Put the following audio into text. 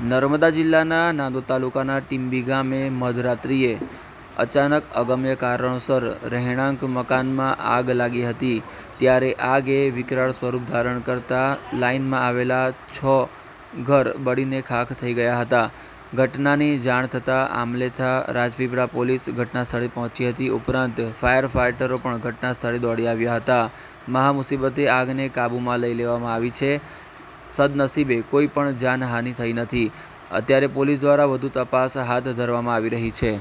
નર્મદા જિલ્લાના નાંદોદ તાલુકાના ટીંબી ગામે મધરાત્રિએ અચાનક અગમ્ય કારણોસર રહેણાંક મકાનમાં આગ લાગી હતી. ત્યારે આગે વિકરાળ સ્વરૂપ ધારણ કરતા લાઇનમાં આવેલા છ ઘર બળીને ખાખ થઈ ગયા હતા. ઘટનાની જાણ થતાં આમલેથા રાજપીપળા પોલીસ ઘટનાસ્થળે પહોંચી હતી. ઉપરાંત ફાયર ફાઇટરો પણ ઘટનાસ્થળે દોડી આવ્યા હતા. મહામુસીબતે આગને કાબૂમાં લઈ લેવામાં આવી છે. સદનસીબે કોઈ પણ જાનહાનિ થઈ નથી. અત્યારે પોલીસ દ્વારા વધુ તપાસ હાથ ધરવામાં આવી રહી છે.